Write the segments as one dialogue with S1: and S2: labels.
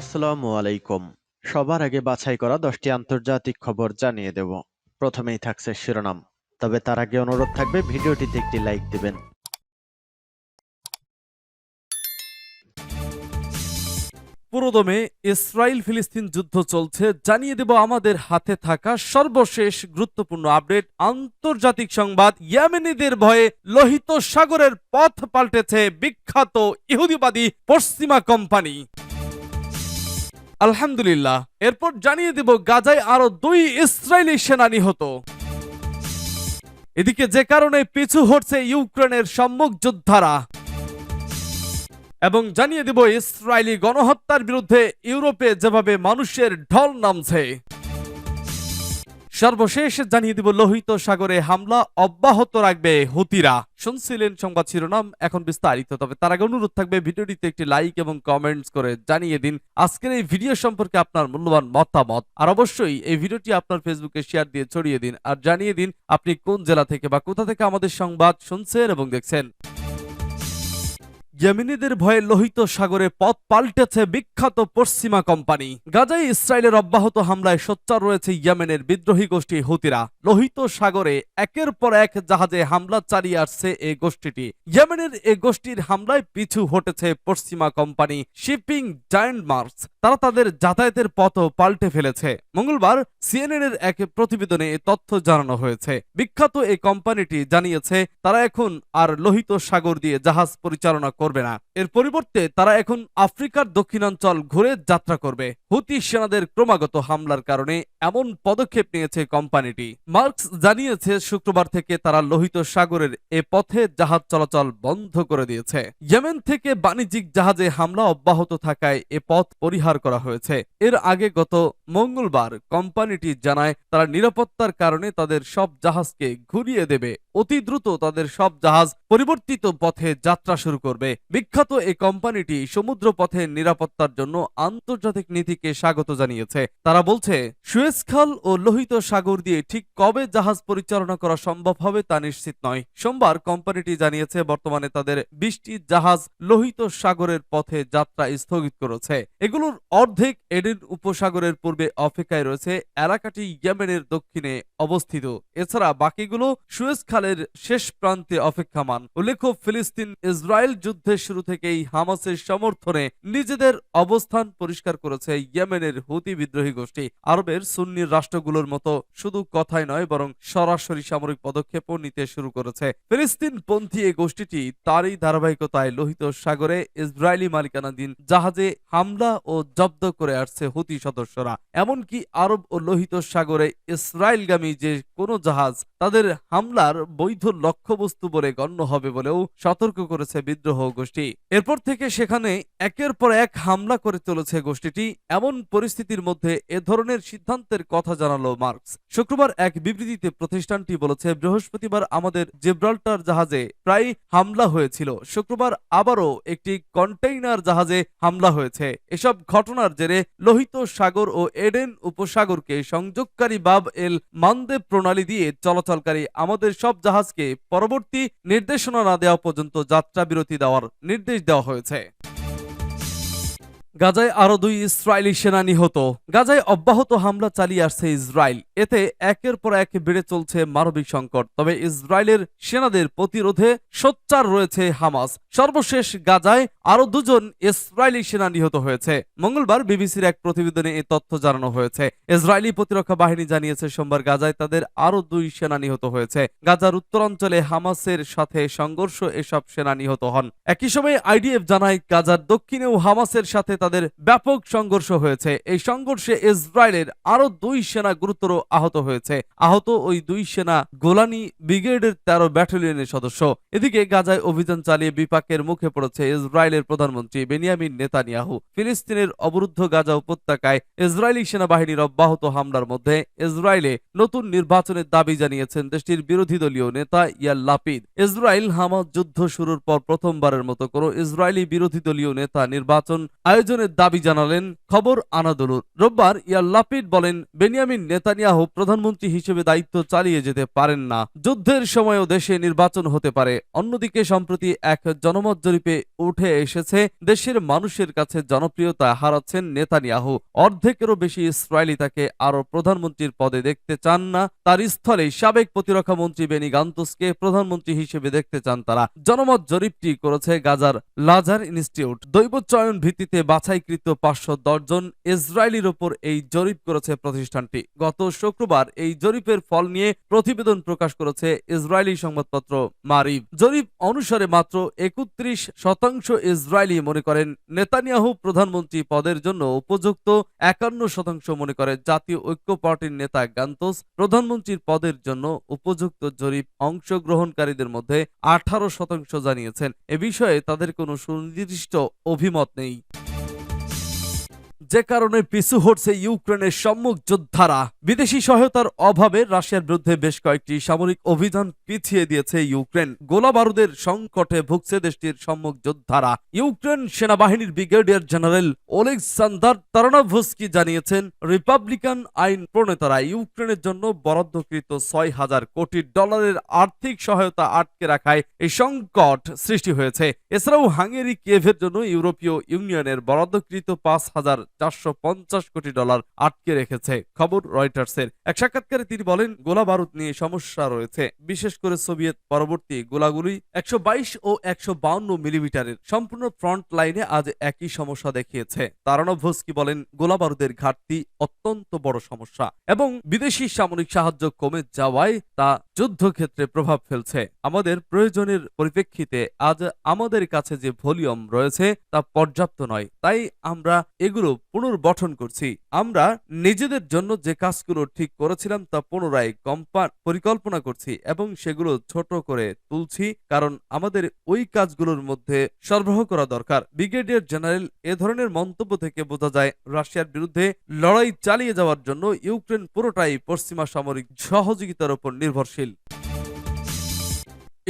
S1: আসসালামু আলাইকুম সবার আগে বাছাই করা দশটি আন্তর্জাতিক খবর জানিয়ে দেব প্রথমেই থাকছে শিরোনাম তবে তার আগে অনুরোধ থাকবে ভিডিওটিতে একটি লাইক দেবেন
S2: পুরোদমে ইসরায়েল ফিলিস্তিন যুদ্ধ চলছে জানিয়ে দেব আমাদের হাতে থাকা সর্বশেষ গুরুত্বপূর্ণ আপডেট আন্তর্জাতিক সংবাদ ইয়ামেনিদের ভয়ে লোহিত সাগরের পথ পাল্টেছে বিখ্যাত ইহুদিবাদী পশ্চিমা কোম্পানি আলহামদুলিল্লাহ এরপর জানিয়ে দিব গাজায় আরো দুই ইসরায়েলি সেনা নিহত এদিকে যে কারণে পিছু হটছে ইউক্রেনের সম্মুখ যোদ্ধারা এবং জানিয়ে দিব ইসরায়েলি গণহত্যার বিরুদ্ধে ইউরোপে যেভাবে মানুষের ঢল নামছে সর্বশেষ জানিয়ে দিব লোহিত সাগরে হামলা অব্যাহত রাখবে হুতিরা শুনছিলেন সংবাদ শিরোনাম এখন বিস্তারিত তবে তার আগে অনুরোধ থাকবে ভিডিওটিতে একটি লাইক এবং কমেন্টস করে জানিয়ে দিন আজকের এই ভিডিও সম্পর্কে আপনার মূল্যবান মতামত আর অবশ্যই এই ভিডিওটি আপনার ফেসবুকে শেয়ার দিয়ে ছড়িয়ে দিন আর জানিয়ে দিন আপনি কোন জেলা থেকে বা কোথা থেকে আমাদের সংবাদ শুনছেন এবং দেখছেন জেমিনিদের ভয়ে লোহিত সাগরে পথ পাল্টেছে বিখ্যাত পশ্চিমা কোম্পানি গাজায় ইসরায়েলের অব্যাহত হামলায় সোচ্চার রয়েছে ইয়েমেনের বিদ্রোহী গোষ্ঠী হুতিরা লোহিত সাগরে একের পর এক জাহাজে হামলা চালিয়ে আসছে এই গোষ্ঠীটি ইয়েমেনের এ গোষ্ঠীর হামলায় পিছু হটেছে পশ্চিমা কোম্পানি শিপিং জায়ান্ট মার্স তারা তাদের যাতায়াতের পথও পাল্টে ফেলেছে মঙ্গলবার সিএনএন এর এক প্রতিবেদনে এ তথ্য জানানো হয়েছে বিখ্যাত এই কোম্পানিটি জানিয়েছে তারা এখন আর লোহিত সাগর দিয়ে জাহাজ পরিচালনা Orbelà এর পরিবর্তে তারা এখন আফ্রিকার দক্ষিণাঞ্চল ঘুরে যাত্রা করবে হুতি সেনাদের ক্রমাগত হামলার কারণে এমন পদক্ষেপ নিয়েছে কোম্পানিটি মার্কস জানিয়েছে শুক্রবার থেকে তারা লোহিত সাগরের এ পথে জাহাজ চলাচল বন্ধ করে দিয়েছে ইয়েমেন থেকে বাণিজ্যিক জাহাজে হামলা অব্যাহত থাকায় এ পথ পরিহার করা হয়েছে এর আগে গত মঙ্গলবার কোম্পানিটি জানায় তারা নিরাপত্তার কারণে তাদের সব জাহাজকে ঘুরিয়ে দেবে অতি দ্রুত তাদের সব জাহাজ পরিবর্তিত পথে যাত্রা শুরু করবে বিখ্যাত বিখ্যাত এ কোম্পানিটি সমুদ্র পথের নিরাপত্তার জন্য আন্তর্জাতিক নীতিকে স্বাগত জানিয়েছে তারা বলছে সুয়েস খাল ও লোহিত সাগর দিয়ে ঠিক কবে জাহাজ পরিচালনা করা সম্ভব হবে তা নিশ্চিত নয় সোমবার কোম্পানিটি জানিয়েছে বর্তমানে তাদের বিশটি জাহাজ লোহিত সাগরের পথে যাত্রা স্থগিত করেছে এগুলোর অর্ধেক এডেন উপসাগরের পূর্বে অপেক্ষায় রয়েছে এলাকাটি ইয়েমেনের দক্ষিণে অবস্থিত এছাড়া বাকিগুলো সুয়েস খালের শেষ প্রান্তে অপেক্ষামান উল্লেখ্য ফিলিস্তিন ইসরায়েল যুদ্ধের শুরু থেকে থেকেই হামাসের সমর্থনে নিজেদের অবস্থান পরিষ্কার করেছে ইয়েমেনের হুতি বিদ্রোহী গোষ্ঠী আরবের সুন্নি রাষ্ট্রগুলোর মতো শুধু কথায় নয় বরং সরাসরি সামরিক পদক্ষেপও নিতে শুরু করেছে ফিলিস্তিন পন্থী এই গোষ্ঠীটি তারই ধারাবাহিকতায় লোহিত সাগরে ইসরায়েলি মালিকানাধীন জাহাজে হামলা ও জব্দ করে আসছে হুতি সদস্যরা এমনকি আরব ও লোহিত সাগরে ইসরায়েলগামী যে কোনো জাহাজ তাদের হামলার বৈধ লক্ষ্যবস্তু বলে গণ্য হবে বলেও সতর্ক করেছে বিদ্রোহ গোষ্ঠী এরপর থেকে সেখানে একের পর এক হামলা করে চলেছে গোষ্ঠীটি এমন পরিস্থিতির মধ্যে এ ধরনের সিদ্ধান্তের কথা জানালো মার্কস শুক্রবার এক বিবৃতিতে প্রতিষ্ঠানটি বলেছে বৃহস্পতিবার আমাদের জেব্রাল্টার জাহাজে প্রায় হামলা হয়েছিল শুক্রবার আবারও একটি কন্টেইনার জাহাজে হামলা হয়েছে এসব ঘটনার জেরে লোহিত সাগর ও এডেন উপসাগরকে সংযোগকারী বাব এল মানদেব প্রণালী দিয়ে চলাচলকারী আমাদের সব জাহাজকে পরবর্তী নির্দেশনা না দেওয়া পর্যন্ত যাত্রা বিরতি দেওয়ার নির্দেশ 一道好菜。গাজায় আরো দুই ইসরায়েলি সেনা নিহত গাজায় অব্যাহত হামলা চালিয়ে আসছে ইসরায়েল এতে একের পর এক বেড়ে চলছে মানবিক সংকট তবে ইসরায়েলের সেনাদের প্রতিরোধে সোচ্চার রয়েছে হামাস সর্বশেষ গাজায় আরো দুজন ইসরায়েলি সেনা নিহত হয়েছে মঙ্গলবার বিবিসির এক প্রতিবেদনে এই তথ্য জানানো হয়েছে ইসরায়েলি প্রতিরক্ষা বাহিনী জানিয়েছে সোমবার গাজায় তাদের আরো দুই সেনা নিহত হয়েছে গাজার উত্তরাঞ্চলে হামাসের সাথে সংঘর্ষ এসব সেনা নিহত হন একই সময়ে আইডিএফ জানায় গাজার দক্ষিণেও হামাসের সাথে তাদের ব্যাপক সংঘর্ষ হয়েছে এই সংঘর্ষে ইসরায়েলের আরো দুই সেনা গুরুতর আহত হয়েছে আহত ওই দুই সেনা গোলানি ব্রিগেডের তেরো ব্যাটালিয়নের সদস্য এদিকে গাজায় অভিযান চালিয়ে বিপাকের মুখে পড়েছে ইসরায়েলের প্রধানমন্ত্রী বেনিয়ামিন নেতানিয়াহু ফিলিস্তিনের অবরুদ্ধ গাজা উপত্যকায় ইসরায়েলি সেনাবাহিনীর অব্যাহত হামলার মধ্যে ইসরায়েলে নতুন নির্বাচনের দাবি জানিয়েছেন দেশটির বিরোধী দলীয় নেতা ইয়াল লাপিদ ইসরায়েল হামাজ যুদ্ধ শুরুর পর প্রথমবারের মতো কোনো ইসরায়েলি বিরোধী দলীয় নেতা নির্বাচন আয়োজন নির্বাচনের দাবি জানালেন খবর আনাদলুর রোববার ইয়াল্লাপিড বলেন বেনিয়ামিন নেতানিয়াহু প্রধানমন্ত্রী হিসেবে দায়িত্ব চালিয়ে যেতে পারেন না যুদ্ধের সময়ও দেশে নির্বাচন হতে পারে অন্যদিকে সম্প্রতি এক জনমত জরিপে উঠে এসেছে দেশের মানুষের কাছে জনপ্রিয়তা হারাচ্ছেন নেতানিয়াহু অর্ধেকেরও বেশি ইসরায়েলি তাকে আরও প্রধানমন্ত্রীর পদে দেখতে চান না তার স্থলে সাবেক প্রতিরক্ষা মন্ত্রী বেনি গান্তুসকে প্রধানমন্ত্রী হিসেবে দেখতে চান তারা জনমত জরিপটি করেছে গাজার লাজার ইনস্টিটিউট দৈব চয়ন ভিত্তিতে বাছ বাছাইকৃত পাঁচশো দশজন ইসরায়েলির ওপর এই জরিপ করেছে প্রতিষ্ঠানটি গত শুক্রবার এই জরিপের ফল নিয়ে প্রতিবেদন প্রকাশ করেছে ইসরায়েলি সংবাদপত্র মারিব জরিপ অনুসারে মাত্র একত্রিশ শতাংশ ইসরায়েলি মনে করেন নেতানিয়াহু প্রধানমন্ত্রী পদের জন্য উপযুক্ত একান্ন শতাংশ মনে করে জাতীয় ঐক্য পার্টির নেতা গান্তোস প্রধানমন্ত্রীর পদের জন্য উপযুক্ত জরিপ অংশগ্রহণকারীদের মধ্যে আঠারো শতাংশ জানিয়েছেন এ বিষয়ে তাদের কোনো সুনির্দিষ্ট অভিমত নেই যে কারণে পিছু হটছে ইউক্রেনের সম্মুখ যোদ্ধারা বিদেশি সহায়তার অভাবে রাশিয়ার বিরুদ্ধে বেশ কয়েকটি সামরিক অভিযান পিছিয়ে দিয়েছে ইউক্রেন গোলা বারুদের সংকটে ভুগছে দেশটির সম্মুখ যোদ্ধারা ইউক্রেন সেনাবাহিনীর ব্রিগেডিয়ার জেনারেল ওলেক্সান্দার তারানাভুস্কি জানিয়েছেন রিপাবলিকান আইন প্রণেতারা ইউক্রেনের জন্য বরাদ্দকৃত ছয় হাজার কোটি ডলারের আর্থিক সহায়তা আটকে রাখায় এই সংকট সৃষ্টি হয়েছে এছাড়াও হাঙ্গেরি কেভের জন্য ইউরোপীয় ইউনিয়নের বরাদ্দকৃত পাঁচ হাজার চারশো কোটি ডলার আটকে রেখেছে খবর রয়টার্সের এক সাক্ষাৎকারে তিনি বলেন গোলা বারুদ নিয়ে সমস্যা রয়েছে বিশেষ করে সোভিয়েত পরবর্তী গোলাগুলি একশো ও একশো মিলিমিটারের সম্পূর্ণ ফ্রন্ট লাইনে আজ একই সমস্যা দেখিয়েছে তারানভ ভোস্কি বলেন গোলা বারুদের ঘাটতি অত্যন্ত বড় সমস্যা এবং বিদেশি সামরিক সাহায্য কমে যাওয়ায় তা যুদ্ধক্ষেত্রে প্রভাব ফেলছে আমাদের প্রয়োজনের পরিপ্রেক্ষিতে আজ আমাদের কাছে যে ভলিউম রয়েছে তা পর্যাপ্ত নয় তাই আমরা এগুলো পুনর্গঠন করছি আমরা নিজেদের জন্য যে কাজগুলো ঠিক করেছিলাম তা পুনরায় কম্পান পরিকল্পনা করছি এবং সেগুলো ছোট করে তুলছি কারণ আমাদের ওই কাজগুলোর মধ্যে সরবরাহ করা দরকার ব্রিগেডিয়ার জেনারেল এ ধরনের মন্তব্য থেকে বোঝা যায় রাশিয়ার বিরুদ্ধে লড়াই চালিয়ে যাওয়ার জন্য ইউক্রেন পুরোটাই পশ্চিমা সামরিক সহযোগিতার উপর নির্ভরশীল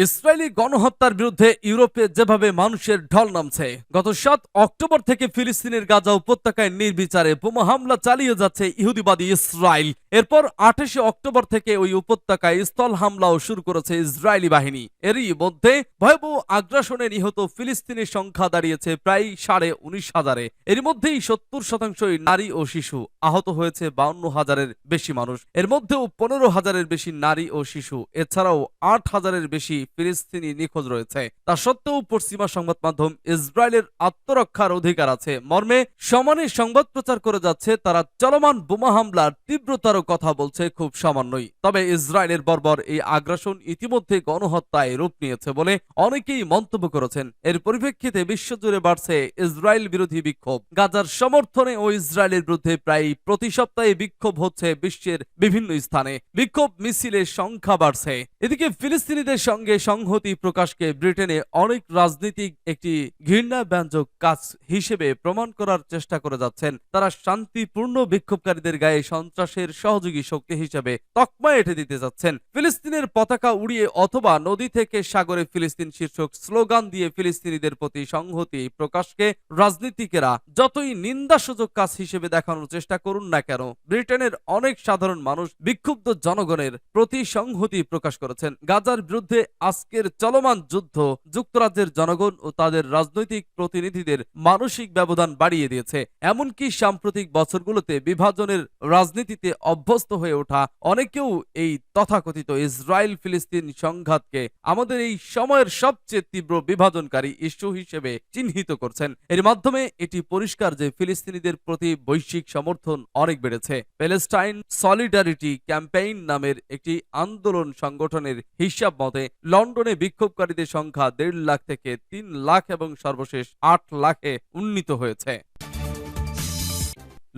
S2: ইসরায়েলি গণহত্যার বিরুদ্ধে ইউরোপে যেভাবে মানুষের ঢল নামছে গত সাত অক্টোবর থেকে ফিলিস্তিনের গাজা উপত্যকায় নির্বিচারে বোমা হামলা চালিয়ে যাচ্ছে ইহুদিবাদী ইসরায়েল এরপর আঠাশে অক্টোবর থেকে ওই উপত্যকায় স্থল হামলাও শুরু করেছে ইসরায়েলি বাহিনী এরই মধ্যে ভয়াবহ আগ্রাসনে নিহত ফিলিস্তিনের সংখ্যা দাঁড়িয়েছে প্রায় সাড়ে উনিশ হাজারে এর মধ্যেই সত্তর শতাংশই নারী ও শিশু আহত হয়েছে বাউন্ন হাজারের বেশি মানুষ এর মধ্যেও পনেরো হাজারের বেশি নারী ও শিশু এছাড়াও আট হাজারের বেশি ফিলিস্তিনি নিখোঁজ রয়েছে তা সত্ত্বেও পশ্চিমা সংবাদ মাধ্যম ইসরায়েলের আত্মরক্ষার অধিকার আছে মর্মে সমানে সংবাদ প্রচার করে যাচ্ছে তারা চলমান বোমা হামলার তীব্রতারও কথা বলছে খুব সামান্যই তবে ইসরায়েলের বর্বর এই আগ্রাসন ইতিমধ্যে গণহত্যায় রূপ নিয়েছে বলে অনেকেই মন্তব্য করেছেন এর পরিপ্রেক্ষিতে বিশ্বজুড়ে বাড়ছে ইসরায়েল বিরোধী বিক্ষোভ গাজার সমর্থনে ও ইসরায়েলের বিরুদ্ধে প্রায় প্রতি সপ্তাহে বিক্ষোভ হচ্ছে বিশ্বের বিভিন্ন স্থানে বিক্ষোভ মিছিলের সংখ্যা বাড়ছে এদিকে ফিলিস্তিনিদের সঙ্গে সংহতি প্রকাশকে ব্রিটেনে অনেক রাজনৈতিক একটি ঘৃণা ব্যঞ্জক কাজ হিসেবে প্রমাণ করার চেষ্টা করে যাচ্ছেন তারা শান্তিপূর্ণ বিক্ষোভকারীদের গায়ে সন্ত্রাসের সহযোগী শক্তি হিসেবে তকমা এঁটে দিতে যাচ্ছেন ফিলিস্তিনের পতাকা উড়িয়ে অথবা নদী থেকে সাগরে ফিলিস্তিন শীর্ষক স্লোগান দিয়ে ফিলিস্তিনিদের প্রতি সংহতি প্রকাশকে রাজনীতিকেরা যতই নিন্দাসূচক কাজ হিসেবে দেখানোর চেষ্টা করুন না কেন ব্রিটেনের অনেক সাধারণ মানুষ বিক্ষুব্ধ জনগণের প্রতি সংহতি প্রকাশ করেছেন গাজার বিরুদ্ধে আজকের চলমান যুদ্ধ যুক্তরাজ্যের জনগণ ও তাদের রাজনৈতিক প্রতিনিধিদের মানসিক ব্যবধান বাড়িয়ে দিয়েছে এমনকি সাম্প্রতিক বছরগুলোতে বিভাজনের রাজনীতিতে অভ্যস্ত হয়ে ওঠা অনেকেও এই তথাকথিত ইসরায়েল ফিলিস্তিন সংঘাতকে আমাদের এই সময়ের সবচেয়ে তীব্র বিভাজনকারী ইস্যু হিসেবে চিহ্নিত করছেন এর মাধ্যমে এটি পরিষ্কার যে ফিলিস্তিনিদের প্রতি বৈশ্বিক সমর্থন অনেক বেড়েছে প্যালেস্টাইন সলিডারিটি ক্যাম্পেইন নামের একটি আন্দোলন সংগঠনের হিসাব মতে লন্ডনে বিক্ষোভকারীদের সংখ্যা দেড় লাখ থেকে তিন লাখ এবং সর্বশেষ আট লাখে উন্নীত হয়েছে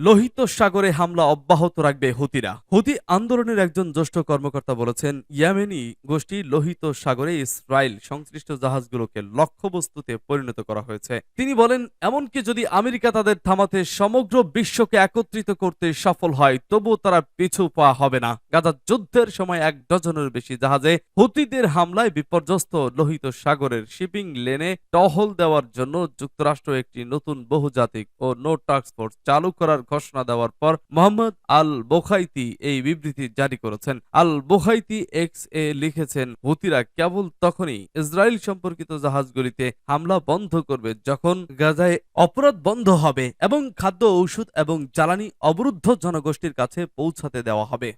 S2: লোহিত সাগরে হামলা অব্যাহত রাখবে হুতিরা হুতি আন্দোলনের একজন জ্যেষ্ঠ কর্মকর্তা বলেছেন ইয়ামেনি গোষ্ঠী লোহিত সাগরে ইসরায়েল সংশ্লিষ্ট জাহাজগুলোকে লক্ষ্যবস্তুতে পরিণত করা হয়েছে তিনি বলেন এমনকি যদি আমেরিকা তাদের থামাতে সমগ্র বিশ্বকে একত্রিত করতে সফল হয় তবুও তারা পিছু পা হবে না গাজা যুদ্ধের সময় এক ডজনের বেশি জাহাজে হুতিদের হামলায় বিপর্যস্ত লোহিত সাগরের শিপিং লেনে টহল দেওয়ার জন্য যুক্তরাষ্ট্র একটি নতুন বহুজাতিক ও নো টাস্ক ফোর্স চালু করার ঘোষণা দেওয়ার পর মোহাম্মদ আল বোখাইতি এই বিবৃতি জারি করেছেন আল বোখাইতি এক্স এ লিখেছেন হুতিরা কেবল তখনই ইসরায়েল সম্পর্কিত জাহাজগুলিতে হামলা বন্ধ করবে যখন গাজায় অপরাধ বন্ধ হবে এবং খাদ্য ঔষধ এবং জ্বালানি অবরুদ্ধ জনগোষ্ঠীর কাছে পৌঁছাতে দেওয়া হবে